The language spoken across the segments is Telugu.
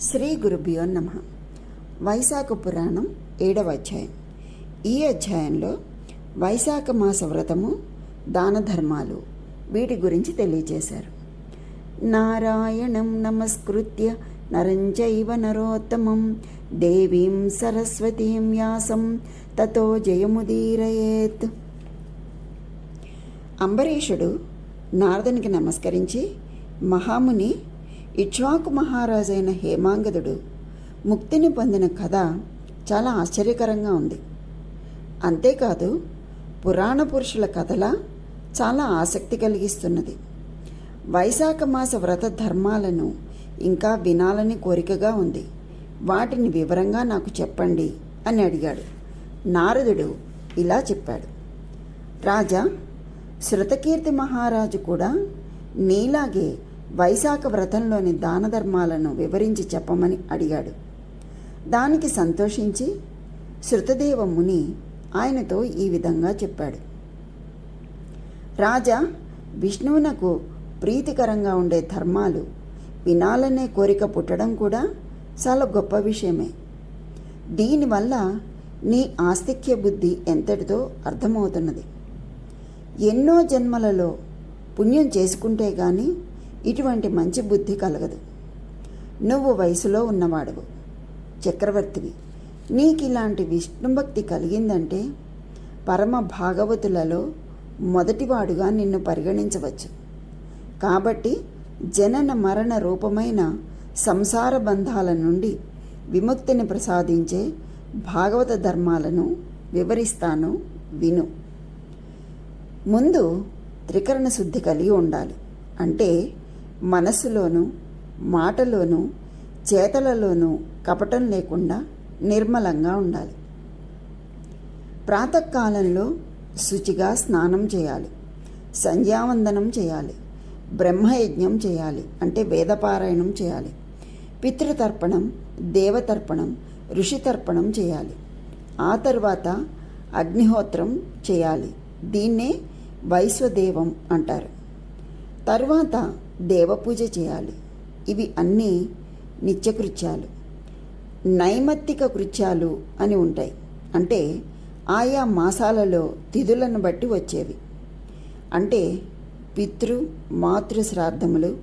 శ్రీ గురుభ్యో నమ. వైశాఖ పురాణం ఏడవ అధ్యాయం. ఈ అధ్యాయంలో వైశాఖ మాస వ్రతము దాన ధర్మాలు వీటి గురించి తెలియజేశారు. నారాయణం నమస్కృత్య నరంచైవ నరోత్తమం దేవీం సరస్వతీం వ్యాసం తతో జయముదీరయేత్. అంబరీషుడు నారదునికి నమస్కరించి మహాముని ఇక్ష్వాకు మహారాజైన హేమాంగదుడు ముక్తిని పొందిన కథ చాలా ఆశ్చర్యకరంగా ఉంది. అంతేకాదు పురాణ పురుషుల కథల చాలా ఆసక్తి కలిగిస్తున్నది. వైశాఖ మాస వ్రత ధర్మాలను ఇంకా వినాలని కోరికగా ఉంది. వాటిని వివరంగా నాకు చెప్పండి అని అడిగాడు. నారదుడు ఇలా చెప్పాడు. రాజా శృతకీర్తి మహారాజు కూడా నీలాగే వైశాఖ వ్రతంలోని దాన ధర్మాలను వివరించి చెప్పమని అడిగాడు. దానికి సంతోషించి శృతదేవ ముని ఆయనతో ఈ విధంగా చెప్పాడు. రాజా విష్ణువునకు ప్రీతికరంగా ఉండే ధర్మాలు వినాలనే కోరిక పుట్టడం కూడా చాలా గొప్ప విషయమే. దీనివల్ల నీ ఆస్తిక్య బుద్ధి ఎంతటితో అర్థమవుతున్నది. ఎన్నో జన్మలలో పుణ్యం చేసుకుంటే కానీ ఇటువంటి మంచి బుద్ధి కలగదు. నువ్వు వయసులో ఉన్నవాడవు చక్రవర్తివి. నీకు ఇలాంటి విష్ణుభక్తి కలిగిందంటే పరమ భాగవతులలో మొదటివాడుగా నిన్ను పరిగణించవచ్చు. కాబట్టి జనన మరణ రూపమైన సంసార బంధాల నుండి విముక్తిని ప్రసాదించే భాగవత ధర్మాలను వివరిస్తాను విను. ముందు త్రికరణ శుద్ధి కలిగి ఉండాలి. అంటే మనసులోనూ మాటలోనూ చేతలలోనూ కపటం లేకుండా నిర్మలంగా ఉండాలి. ప్రాతకాలంలో శుచిగా స్నానం చేయాలి. సంధ్యావందనం చేయాలి. బ్రహ్మయజ్ఞం చేయాలి. అంటే వేదపారాయణం చేయాలి. పితృతర్పణం దేవతర్పణం ఋషితర్పణం చేయాలి. ఆ తర్వాత అగ్నిహోత్రం చేయాలి. దీన్నే వైశ్వదేవం అంటారు. తరువాత దేవపూజ చేయాలి. ఇవి అన్నీ నిత్యకృత్యాలు. నైమత్తిక కృత్యాలు అని ఉంటాయి. అంటే ఆయా మాసాలలో తిథులను బట్టి వచ్చేవి. అంటే పితృ మాతృ శ్రాద్ధములు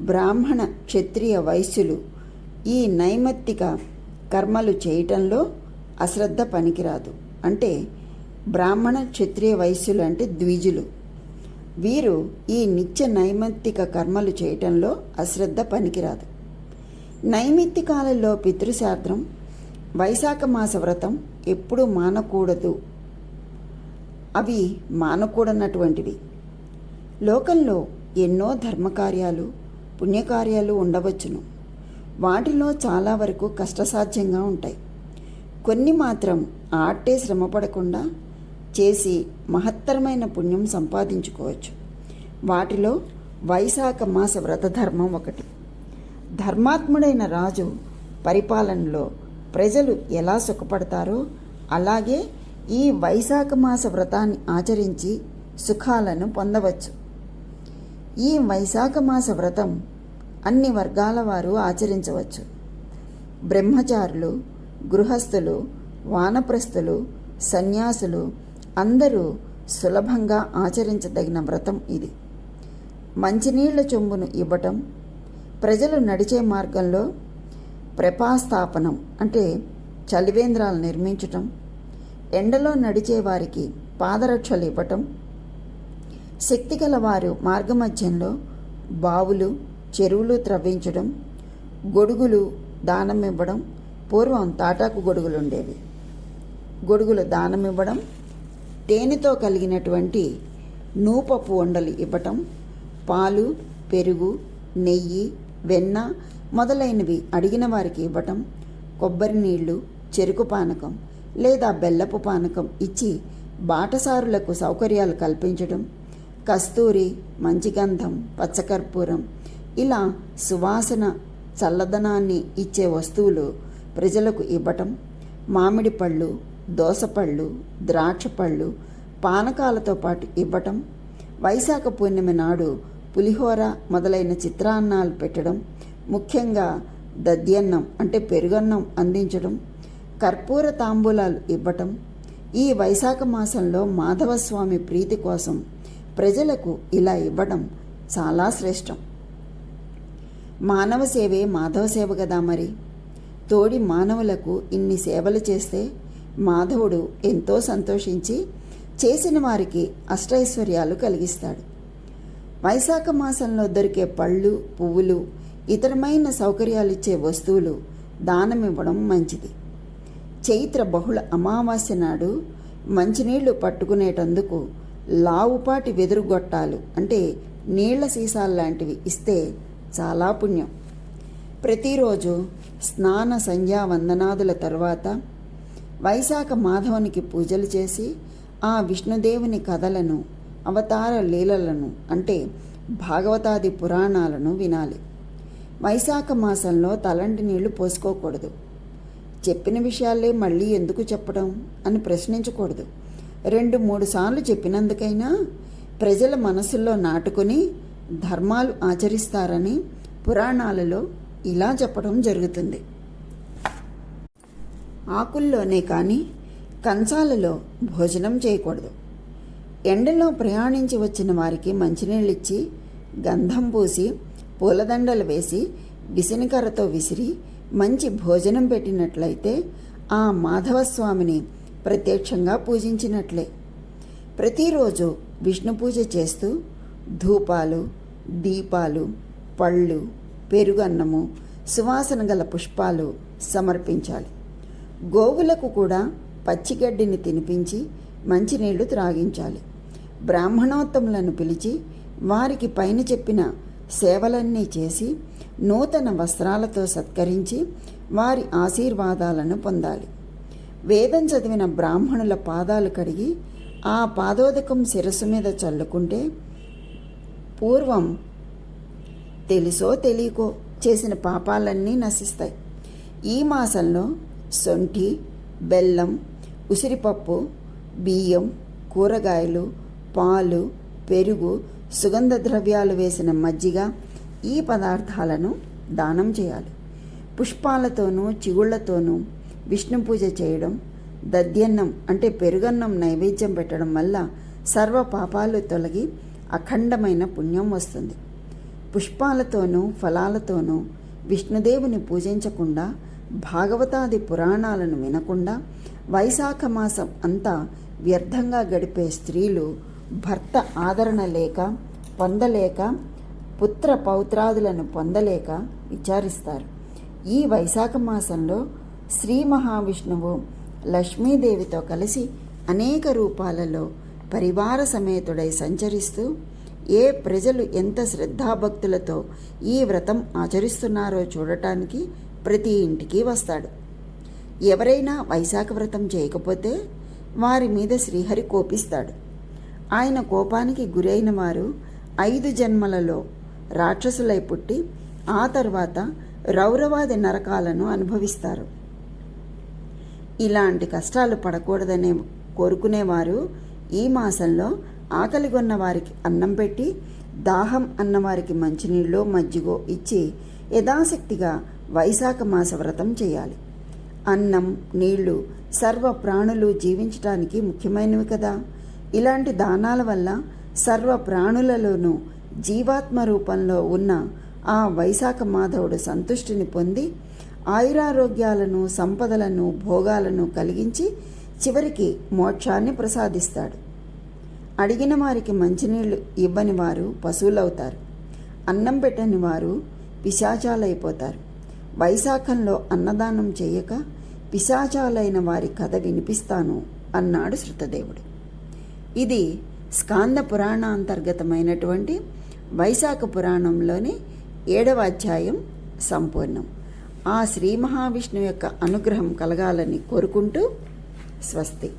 బ్రాహ్మణ క్షత్రియ వైశ్యులు ఈ నైమత్తిక కర్మలు చేయటంలో అశ్రద్ధ పనికిరాదు. అంటే బ్రాహ్మణ క్షత్రియ వయస్సులు అంటే ద్విజులు. వీరు ఈ నిత్య నైమిత్తిక కర్మలు చేయటంలో అశ్రద్ధ పనికిరాదు. నైమిత్తికాలలో పితృశాస్త్రం వైశాఖ మాస వ్రతం ఎప్పుడూ మానకూడదు. అవి మానకూడనటువంటివి. లోకంలో ఎన్నో ధర్మకార్యాలు పుణ్యకార్యాలు ఉండవచ్చును. వాటిలో చాలా వరకు కష్టసాధ్యంగా ఉంటాయి. కొన్ని మాత్రం ఆట్టే శ్రమపడకుండా చేసి మహత్తరమైన పుణ్యం సంపాదించుకోవచ్చు. వాటిలో వైశాఖ మాస వ్రత ధర్మం ఒకటి. ధర్మాత్ముడైన రాజు పరిపాలనలో ప్రజలు ఎలా సుఖపడతారో అలాగే ఈ వైశాఖ మాస వ్రతాన్ని ఆచరించి సుఖాలను పొందవచ్చు. ఈ వైశాఖ మాస వ్రతం అన్ని వర్గాల వారు ఆచరించవచ్చు. బ్రహ్మచారులు గృహస్థులు వానప్రస్థులు సన్యాసులు అందరూ సులభంగా ఆచరించదగిన వ్రతం ఇది. మంచినీళ్ళ చెంబును ఇవ్వటం ప్రజలు నడిచే మార్గంలో ప్రపాస్థాపనం అంటే చలివేంద్రాలు నిర్మించటం ఎండలో నడిచే వారికి పాదరక్షలు ఇవ్వటం శక్తి వారు మార్గమధ్యంలో బావులు చెరువులు త్రవ్వించడం గొడుగులు దానం ఇవ్వడం పూర్వం తాటాకు గొడుగులు ఉండేవి గొడుగులు దానం ఇవ్వడం తేనెతో కలిగినటువంటి నూపపు వండలు ఇవ్వటం పాలు పెరుగు నెయ్యి వెన్న మొదలైనవి అడిగిన వారికి ఇవ్వటం కొబ్బరి నీళ్ళు చెరుకు పానకం లేదా బెల్లపు పానకం ఇచ్చి బాటసారులకు సౌకర్యాలు కల్పించడం కస్తూరి మంచిగంధం పచ్చకర్పూరం ఇలా సువాసన చల్లదనాన్ని ఇచ్చే వస్తువులు ప్రజలకు ఇవ్వటం మామిడి పళ్ళు దోసపళ్ళు ద్రాక్ష పళ్ళు పానకాలతో పాటు ఇవ్వటం వైశాఖ పూర్ణిమ నాడు పులిహోర మొదలైన చిత్రాన్నాలు పెట్టడం ముఖ్యంగా దద్యన్నం అంటే పెరుగన్నం అందించడం కర్పూర తాంబూలాలు ఇవ్వటం ఈ వైశాఖ మాసంలో మాధవస్వామి ప్రీతి కోసం ప్రజలకు ఇలా ఇవ్వడం చాలా శ్రేష్టం. మానవ సేవే మాధవ సేవ కదా మరి? తోడి మానవులకు ఇన్ని సేవలు చేస్తే మాధవుడు ఎంతో సంతోషించి చేసిన వారికి అష్టైశ్వర్యాలు కలిగిస్తాడు. వైశాఖ మాసంలో దొరికే పళ్ళు పువ్వులు ఇతరమైన సౌకర్యాలిచ్చే వస్తువులు దానమివ్వడం మంచిది. చైత్ర బహుళ అమావాస్య నాడు మంచినీళ్ళు పట్టుకునేటందుకు లావుపాటి వెదురు గొట్టాలు అంటే నీళ్ళ సీసాలు లాంటివి ఇస్తే చాలా పుణ్యం. ప్రతిరోజు స్నాన సంధ్యా వందనాదుల తర్వాత వైశాఖ మాధవునికి పూజలు చేసి ఆ విష్ణుదేవుని కథలను అవతార లీలలను అంటే భాగవతాది పురాణాలను వినాలి. వైశాఖ మాసంలో తలంటి నీళ్ళు పోసుకోకూడదు. చెప్పిన విషయాలే మళ్ళీ ఎందుకు చెప్పడం అని ప్రశ్నించకూడదు. రెండు మూడు సార్లు చెప్పినందుకైనా ప్రజల మనసుల్లో నాటుకుని ధర్మాలు ఆచరిస్తారని పురాణాలలో ఇలా చెప్పడం జరుగుతుంది. ఆకుల్లోనే కానీ కంచాలలో భోజనం చేయకూడదు. ఎండలో ప్రయాణించి వచ్చిన వారికి మంచినీళ్ళిచ్చి గంధం పూసి పూలదండలు వేసి విసనకర్రతో విసిరి మంచి భోజనం పెట్టినట్లయితే ఆ మాధవస్వామిని ప్రత్యక్షంగా పూజించినట్లే. ప్రతిరోజు విష్ణు పూజ చేస్తూ ధూపాలు దీపాలు పళ్ళు పెరుగన్నము సువాసన గల పుష్పాలు సమర్పించాలి. గోవులకు కూడా పచ్చిగడ్డిని తినిపించి మంచినీళ్ళు త్రాగించాలి. బ్రాహ్మణోత్తములను పిలిచి వారికి పైన చెప్పిన సేవలన్నీ చేసి నూతన వస్త్రాలతో సత్కరించి వారి ఆశీర్వాదాలను పొందాలి. వేదం చదివిన బ్రాహ్మణుల పాదాలు కడిగి ఆ పాదోదకం శిరస్సు మీద చల్లుకుంటే పూర్వం తెలుసో తెలియకో చేసిన పాపాలన్నీ నశిస్తాయి. ఈ మాసంలో శొంఠి బెల్లం ఉసిరిపప్పు బియ్యం కూరగాయలు పాలు పెరుగు సుగంధ ద్రవ్యాలు వేసిన మజ్జిగ ఈ పదార్థాలను దానం చేయాలి. పుష్పాలతోనూ చిగుళ్ళతోనూ విష్ణు పూజ చేయడం దద్యన్నం అంటే పెరుగన్నం నైవేద్యం పెట్టడం వల్ల సర్వ పాపాలు తొలగి అఖండమైన పుణ్యం వస్తుంది. పుష్పాలతోనూ ఫలాలతోనూ విష్ణుదేవుని పూజించకుండా భాగవతాది పురాణాలను వినకుండా వైశాఖ మాసం అంతా వ్యర్థంగా గడిపే స్త్రీలు భర్త ఆదరణ లేక పొందలేక పుత్ర పౌత్రాదులను పొందలేక విచారిస్తారు. ఈ వైశాఖ మాసంలో శ్రీ మహావిష్ణువు లక్ష్మీదేవితో కలిసి అనేక రూపాలలో పరివార సమేతుడై సంచరిస్తూ ఏ ప్రజలు ఎంత శ్రద్ధాభక్తులతో ఈ వ్రతం ఆచరిస్తున్నారో చూడటానికి ప్రతి ఇంటికి వస్తాడు. ఎవరైనా వైశాఖ వ్రతం చేయకపోతే వారి మీద శ్రీహరి కోపిస్తాడు. ఆయన కోపానికి గురైన వారు ఐదు జన్మలలో రాక్షసులై పుట్టి ఆ తర్వాత రౌరవాది నరకాలను అనుభవిస్తారు. ఇలాంటి కష్టాలు పడకూడదనే కోరుకునేవారు ఈ మాసంలో ఆకలిగొన్న వారికి అన్నం పెట్టి దాహం అన్నవారికి మంచినీళ్ళు మజ్జిగో ఇచ్చి యథాశక్తిగా వైశాఖ మాస వ్రతం చేయాలి. అన్నం నీళ్ళు సర్వ ప్రాణులు జీవించటానికి ముఖ్యమైనవి కదా. ఇలాంటి దానాల వల్ల సర్వ ప్రాణులలోనూ జీవాత్మ రూపంలో ఉన్న ఆ వైశాఖ మాధవుడు సంతుష్టిని పొంది ఆయురారోగ్యాలను సంపదలను భోగాలను కలిగించి చివరికి మోక్షాన్ని ప్రసాదిస్తాడు. అడిగిన వారికి మంచినీళ్ళు ఇవ్వని వారు పశువులవుతారు. అన్నం పెట్టని వారు పిశాచాలైపోతారు. వైశాఖంలో అన్నదానం చేయక పిశాచాలైన వారి కథ వినిపిస్తాను అన్నాడు శృతదేవుడు. ఇది స్కాంద పురాణాంతర్గతమైనటువంటి వైశాఖ పురాణంలోని ఏడవ అధ్యాయం సంపూర్ణం. ఆ శ్రీ మహావిష్ణువు యొక్క అనుగ్రహం కలగాలని కోరుకుంటూ స్వస్తి.